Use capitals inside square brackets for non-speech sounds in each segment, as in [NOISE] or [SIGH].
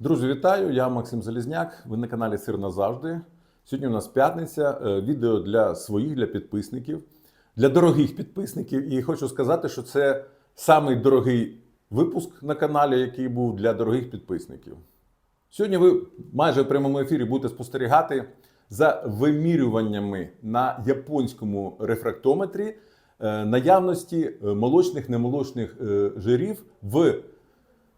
Друзі, вітаю! Я Максим Залізняк. Ви на каналі Сир назавжди. Сьогодні у нас п'ятниця. е, Відео для своїх, для підписників, для дорогих підписників. І хочу сказати, що це самий дорогий випуск на каналі, який був для дорогих підписників. Сьогодні ви майже в прямому ефірі будете спостерігати за вимірюваннями на японському рефрактометрі е, наявності е, молочних немолочних жирів в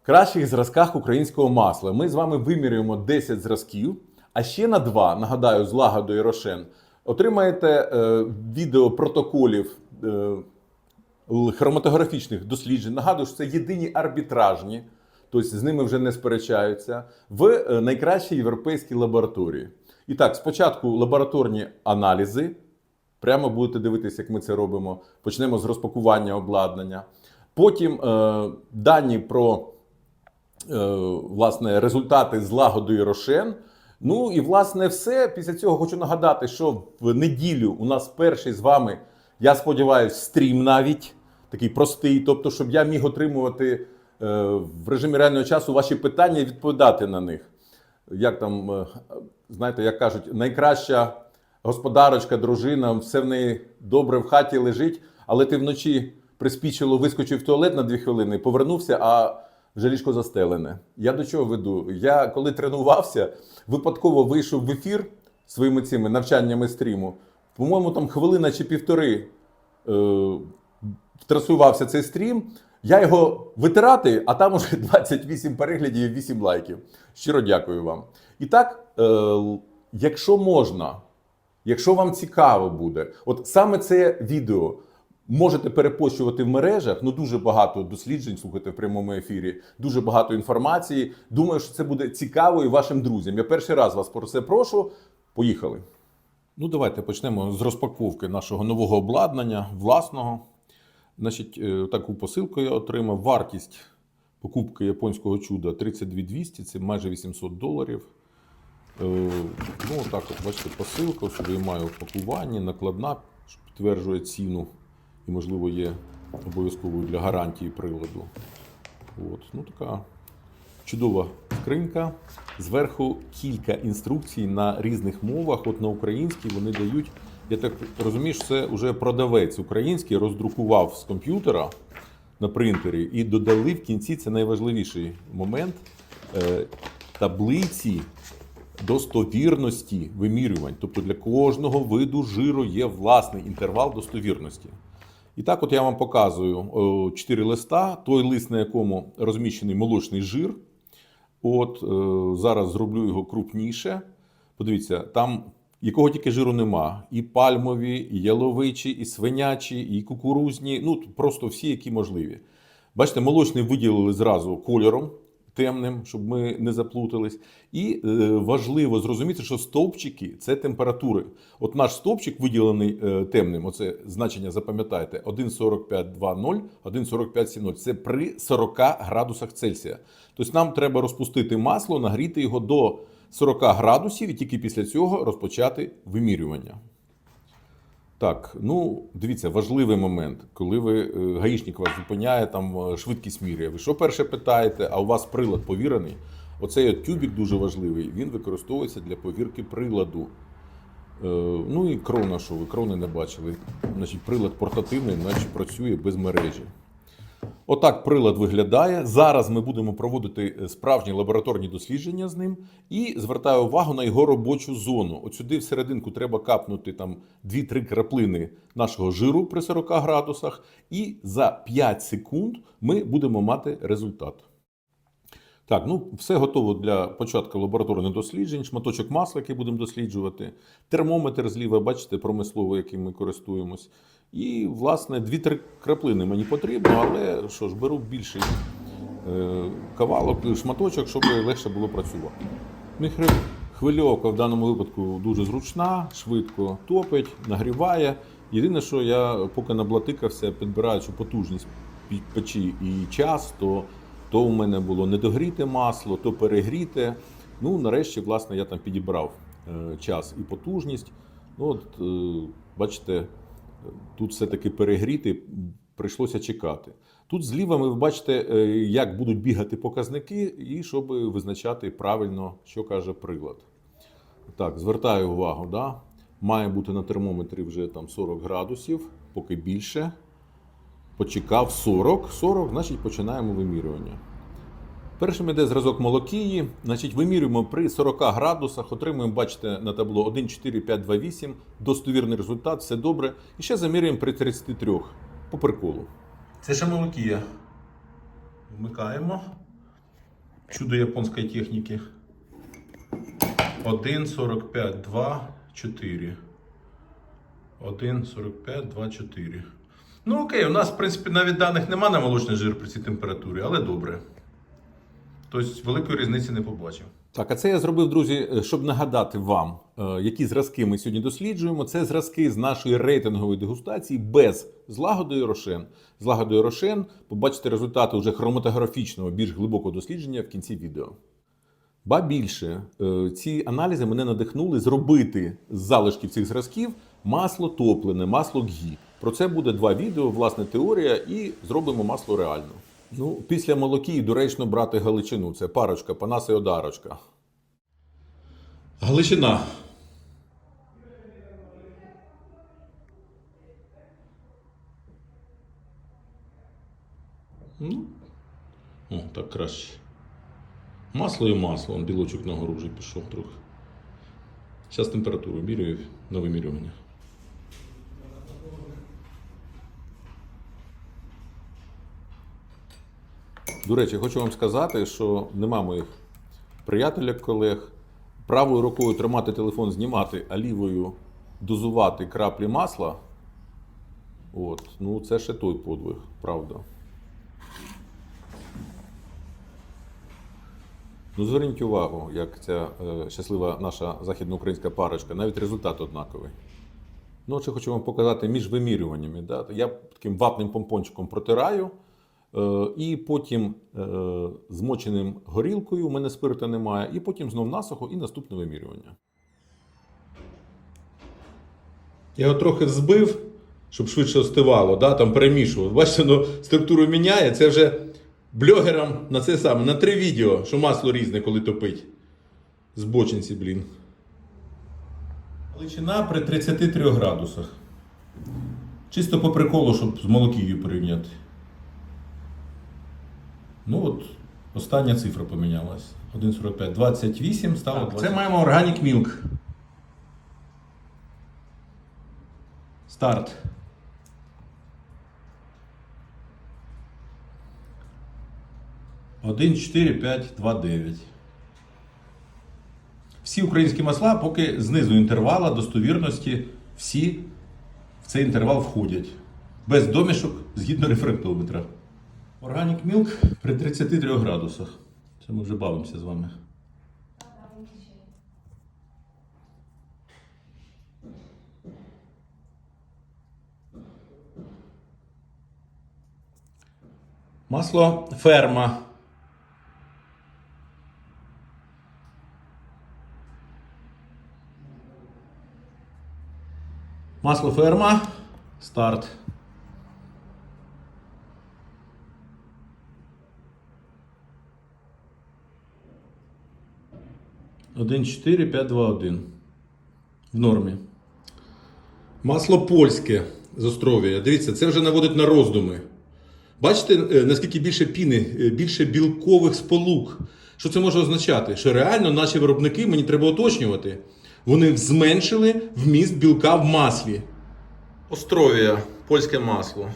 кращих зразках українського масла. Ми з вами вимірюємо 10 зразків, а ще на 2, нагадаю, з Лагодо Рошен, отримаєте е, відео протоколів е, хроматографічних досліджень. Нагадую, що це єдині арбітражні, тобто з ними вже не сперечаються, в е, найкращій європейській лабораторії. І так, спочатку лабораторні аналізи. Прямо будете дивитися, як ми це робимо. Почнемо з розпакування обладнання. Потім е, дані про власне, результати з лагодою Рошен. Ну і власне все. Після цього хочу нагадати, що в неділю у нас перший з вами, я сподіваюся, стрім навіть такий простий. Тобто, щоб я міг отримувати е, в режимі реального часу ваші питання і відповідати на них. Як там, е, знаєте, як кажуть, найкраща господарочка, дружина, все в неї добре в хаті лежить, але ти вночі приспічило вискочив в туалет на дві хвилини, повернувся, а вже ліжко застелене. Я до чого веду? Я коли тренувався, випадково вийшов в ефір своїми цими навчаннями стріму. По-моєму, там хвилина чи півтори е, трасувався цей стрім. Я його витирати, а там уже [LAUGHS] 28 переглядів і 8 лайків. Щиро дякую вам. І так, е, якщо можна, якщо вам цікаво буде, от саме це відео можете перепощувати в мережах. Ну дуже багато досліджень слухайте в прямому ефірі, дуже багато інформації. Думаю, що це буде цікаво і вашим друзям. Я перший раз вас про це прошу. Поїхали. Ну, давайте почнемо з розпаковки нашого нового обладнання, власного. Значить, е, таку посилку я отримав. Вартість покупки японського чуда 32 200, це майже 800 доларів. Е, Ну, отак, от, бачите, посилка, сюди маю пакування, накладна, що підтверджує ціну і, можливо, є обов'язковою для гарантії приладу. От, ну, така чудова скринька. Зверху кілька інструкцій на різних мовах. От на українській вони дають. Я так розумію, що це вже продавець український роздрукував з комп'ютера на принтері і додали в кінці це найважливіший момент е, таблиці достовірності вимірювань. Тобто для кожного виду жиру є власний інтервал достовірності. І так, от я вам показую чотири листа. Той лист, на якому розміщений молочний жир. От е, зараз зроблю його крупніше. Подивіться, там якого тільки жиру нема: і пальмові, і яловичі, і свинячі, і кукурузні. Ну просто всі, які можливі. Бачите, молочний виділили зразу кольором темним, щоб ми не заплутались. І е, важливо зрозуміти, що стовпчики це температури. От наш стовпчик виділений е, темним, оце значення запам'ятайте: 1,4520, 1,4570. Це при 40 градусах Цельсія. Тобто нам треба розпустити масло, нагріти його до 40 градусів і тільки після цього розпочати вимірювання. Так, ну дивіться, важливий момент, коли ви е, гаїшник вас зупиняє, там е, швидкість міряє. Ви що перше питаєте, а у вас прилад повірений? Оцей от тюбік дуже важливий. Він використовується для повірки приладу. Е, ну і крона, що ви крони не бачили. Значить, прилад портативний, наче працює без мережі. Отак прилад виглядає. Зараз ми будемо проводити е, справжні лабораторні дослідження з ним і звертаю увагу на його робочу зону. От сюди всерединку треба капнути там 2-3 краплини нашого жиру при 40 градусах, і за 5 секунд ми будемо мати результат. Так, ну все готово для початку лабораторних досліджень. Шматочок масла, який будемо досліджувати, термометр зліва, бачите, промисловий, яким ми користуємось. І, власне, дві-три краплини мені потрібно, але що ж, беру більший е, кавалок, шматочок, щоб легше було працювати. Ну, Хвильовка в даному випадку дуже зручна, швидко топить, нагріває. Єдине, що я поки наблатикався, підбираючи потужність печі і час, то, то у мене було недогріте масло, то перегріте. Ну, нарешті, власне, я там підібрав е, час і потужність. Ну, от, е, бачите, тут все-таки перегріти, прийшлося чекати. Тут зліва ви бачите, е, як будуть бігати показники, і щоб визначати правильно, що каже прилад. Так, звертаю увагу, да? має бути на термометрі вже там 40 градусів, поки більше. Почекав 40, 40, значить починаємо вимірювання. Першим йде зразок молокії. Значить, вимірюємо при 40 градусах, отримуємо, бачите, на табло 1, 4, 5, 2, 8. Достовірний результат, все добре. І ще замірюємо при 33 по приколу. Це ще молокія. Вмикаємо. Чудо японської техніки. 1, 45, 2, 4. 1, 45, 2, 4. Ну окей, у нас, в принципі, навіть даних нема на молочний жир при цій температурі, але добре. Тобто великої різниці не побачив. Так, а це я зробив, друзі, е, щоб нагадати вам, е, які зразки ми сьогодні досліджуємо. Це зразки з нашої рейтингової дегустації без злагодою Рошен. Злагодою Рошен побачите результати вже хроматографічного, більш глибокого дослідження в кінці відео. Ба більше, е, ці аналізи мене надихнули зробити з залишків цих зразків масло топлене, масло ГІ. Про це буде два відео, власне, теорія, і зробимо масло реально. Ну, після молокії доречно брати галичину. Це парочка, панас і одарочка. Галичина. Ну, о, так краще. Масло і масло, он білочок нагору пішов трохи. Зараз температуру міряю на вимірювання. До речі, хочу вам сказати, що нема моїх приятелів, колег. Правою рукою тримати телефон, знімати, а лівою дозувати краплі масла. От, ну це ще той подвиг, правда. Ну, зверніть увагу, як ця е, щаслива наша західноукраїнська парочка, навіть результат однаковий. Ну, ще хочу вам показати між вимірюваннями. Да? Я таким вапним помпончиком протираю, і потім е, змоченим горілкою, у мене спирту немає, і потім знов насухо і наступне вимірювання. Я його трохи взбив, щоб швидше остивало, да? там перемішував. Бачите, воно структуру міняє. Це вже блогерам на це саме, на три відео, що масло різне, коли топить. Збочинці, блін. Величина при 33 градусах. Чисто по приколу, щоб з молокією порівняти. Ну от, остання цифра помінялась. 1,45. 28 стало 20. Це маємо Organic Milk. Старт. Один, чотири, п'ять, два, дев'ять. Всі українські масла, поки знизу інтервала достовірності, всі в цей інтервал входять. Без домішок згідно рефрактометра. Organic Milk при 33 градусах. Це ми вже бавимося з вами. Масло ферма. Масло ферма. Старт. Один, чотири, п'ять, два, один. В нормі. Масло польське з Островія. Дивіться, це вже наводить на роздуми. Бачите, е, наскільки більше піни, е, більше білкових сполук. Що це може означати? Що реально наші виробники, мені треба уточнювати, вони зменшили вміст білка в маслі. Островія, польське масло.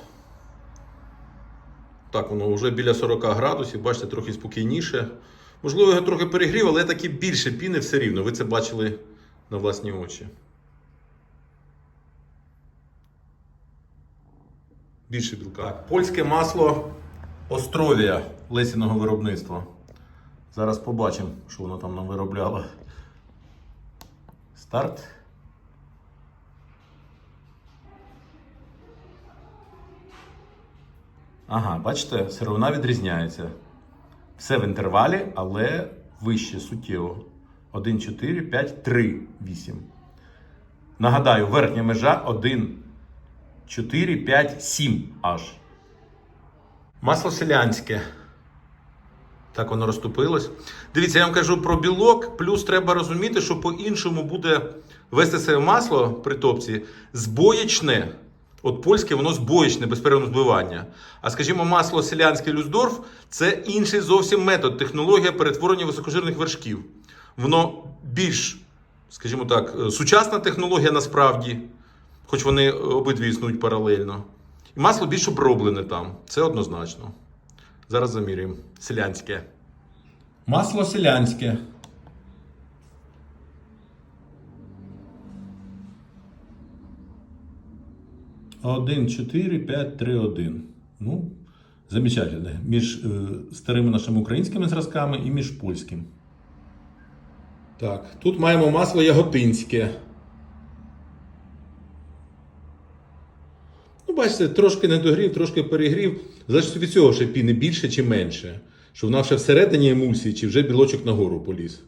Так, воно вже біля 40 градусів, бачите, трохи спокійніше. Можливо, його трохи перегрів, але таки більше піни все рівно. Ви це бачили на власні очі. Більше білка. Так, польське масло Островія лесіного виробництва. Зараз побачимо, що воно там нам виробляло. Старт. Ага, бачите, сировина відрізняється. Все в інтервалі, але вище суттєво. 1, 4, 5, 3, 8. Нагадаю, верхня межа 1, 4, 5, 7 аж. Масло селянське. Так воно розтопилось. Дивіться, я вам кажу про білок, плюс треба розуміти, що по-іншому буде вести себе масло при топці збоєчне. От польське, воно збоєчне, без перервного збивання. А скажімо, масло селянське Люсдорф це інший зовсім метод, технологія перетворення високожирних вершків. Воно більш, скажімо так, е, сучасна технологія насправді, хоч вони обидві існують паралельно. І масло більш оброблене там. Це однозначно. Зараз замірюємо. Селянське. Масло селянське. Один, чотири, п'ять, три, один. Ну, замечательно. Між е, старими нашими українськими зразками і між польським. Так, тут маємо масло яготинське. Ну, бачите, трошки недогрів, трошки перегрів. Залежить від цього, що піни більше чи менше. Що вона ще всередині емульсії, чи вже білочок нагору поліз.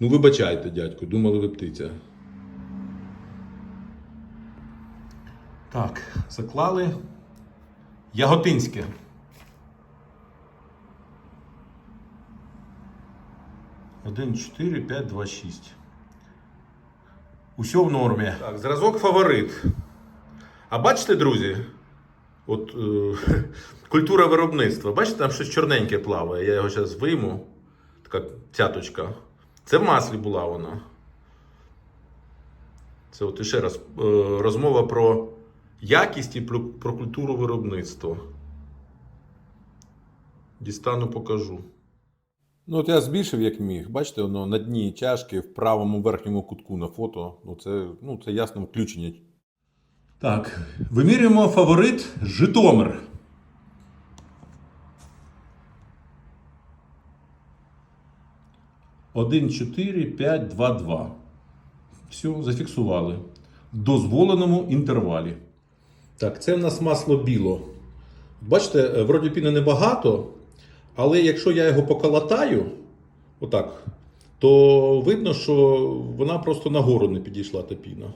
Ну, вибачайте, дядько, думали ви птиця. Так, заклали. Яготинське. Один, чотири, п'ять, два, шість. Усьо в нормі. Так, зразок фаворит. А бачите, друзі, от е, [LAUGHS] культура виробництва. Бачите, там щось чорненьке плаває. Я його зараз вийму. Така цяточка. Це в маслі була вона. Це от іще раз е, розмова про якість і про, про культуру виробництва. Дістану, покажу. Ну, от я збільшив як міг. Бачите, воно на дні чашки в правому верхньому кутку на фото. Ну, це, ну, це ясно включення. Так, вимірюємо фаворит Житомир. Один, чотири, п'ять, два, два. Все, зафіксували. В дозволеному інтервалі. Так, це в нас масло біло. Бачите, е, вроді піни небагато, але якщо я його поколотаю, отак, то видно, що вона просто нагору не підійшла та піна.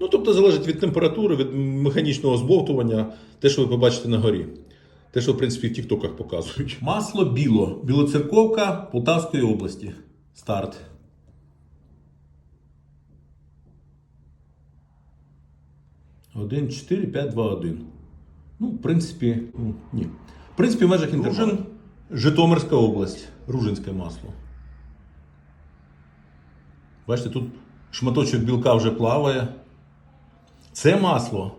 Ну, тобто залежить від температури, від механічного збовтування, те, що ви побачите на горі. Те, що, в принципі, в Тіктоках показують. Масло біло. Білоцерковка Полтавської області. Старт. Один, 4, 5, 2, 1. Ну, в принципі, ну, ні. В принципі, в межах інтервалу. Житомирська область. Ружинське масло. Бачите, тут шматочок білка вже плаває. Це масло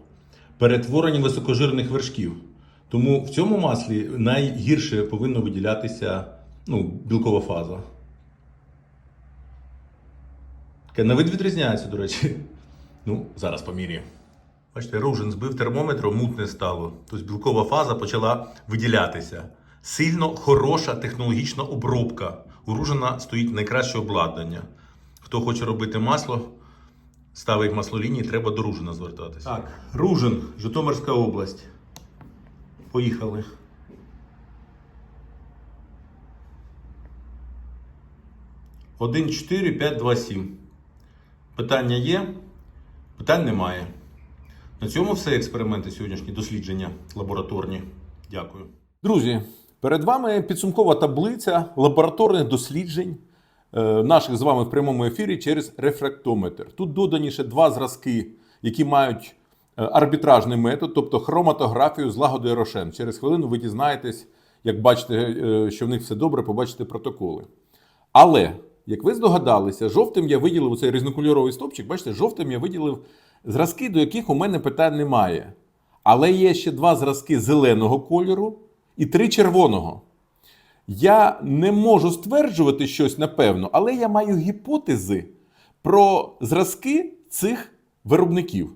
перетворення високожирних вершків. Тому в цьому маслі найгірше повинно виділятися ну, білкова фаза. На вид відрізняється, до речі. Ну, зараз поміряємо. Бачите, Ружин збив термометр, мутне стало. Тобто білкова фаза почала виділятися. Сильно хороша технологічна обробка. У Ружина стоїть найкраще обладнання. Хто хоче робити масло, ставить маслолінії, треба до Ружина звертатися. Так, Ружин, Житомирська область. Поїхали. Один, чотири, п'ять, два, сім. Питання є, питань немає. На цьому все експерименти сьогоднішні дослідження лабораторні. Дякую. Друзі, перед вами підсумкова таблиця лабораторних досліджень е, наших з вами в прямому ефірі через рефрактометр. Тут додані ще два зразки, які мають е, арбітражний метод, тобто хроматографію з лагодою Рошен. Через хвилину ви дізнаєтесь, як бачите, е, що в них все добре, побачите протоколи. Але, як ви здогадалися, жовтим я виділив цей різнокольоровий стопчик. Бачите, жовтим я виділив зразки, до яких у мене питань немає. Але є ще два зразки зеленого кольору і три червоного. Я не можу стверджувати щось напевно, але я маю гіпотези про зразки цих виробників.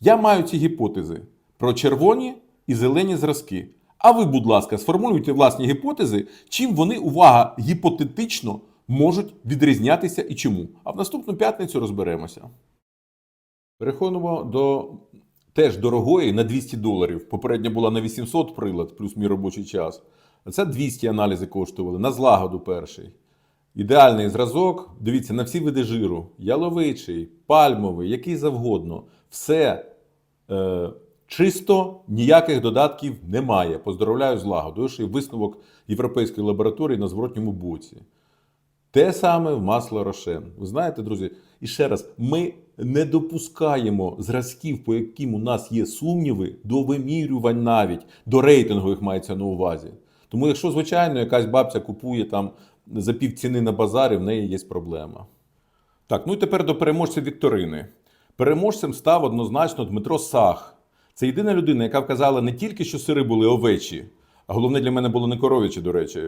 Я маю ці гіпотези про червоні і зелені зразки. А ви, будь ласка, сформулюйте власні гіпотези, чим вони, увага, гіпотетично можуть відрізнятися і чому. А в наступну п'ятницю розберемося. Переходимо до теж дорогої на 200 доларів. Попередня була на 800 прилад, плюс мій робочий час. А це 200 аналізи коштували на злагоду перший. Ідеальний зразок. Дивіться, на всі види жиру: яловичий, пальмовий, який завгодно. Все е, чисто ніяких додатків немає. Поздравляю з лагодою. Ще й висновок європейської лабораторії на зворотньому боці. Те саме в масло Рошен. Ви знаєте, друзі, і ще раз, ми не допускаємо зразків, по яким у нас є сумніви, до вимірювань навіть, до рейтингових мається на увазі. Тому, якщо, звичайно, якась бабця купує там за пів ціни на базарі, в неї є проблема. Так, ну і тепер до переможця Вікторини. Переможцем став однозначно Дмитро Сах. Це єдина людина, яка вказала не тільки, що сири були овечі, а головне для мене було не коров'ячі, до речі,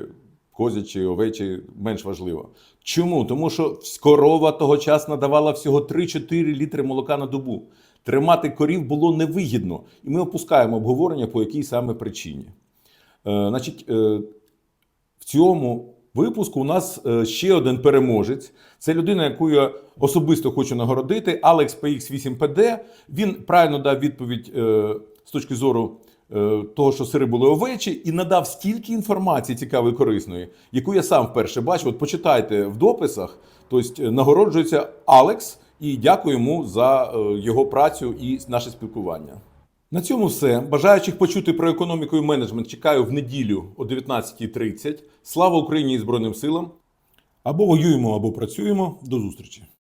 козячі, овечі менш важливо. Чому? Тому що корова тогочасно давала всього 3-4 літри молока на добу. Тримати корів було невигідно, і ми опускаємо обговорення, по якій саме причині. Е, значить, е, в цьому випуску у нас е, ще один переможець. Це людина, яку я особисто хочу нагородити. Алекс PX8PD. Він правильно дав відповідь е, з точки зору того, що сири були овечі, і надав стільки інформації цікавої, корисної, яку я сам вперше бачив. От почитайте в дописах. Тобто е, нагороджується Алекс, і дякую йому за е, його працю і наше спілкування. На цьому все. Бажаючих почути про економіку і менеджмент чекаю в неділю о 19.30. Слава Україні і Збройним силам! Або воюємо, або працюємо. До зустрічі!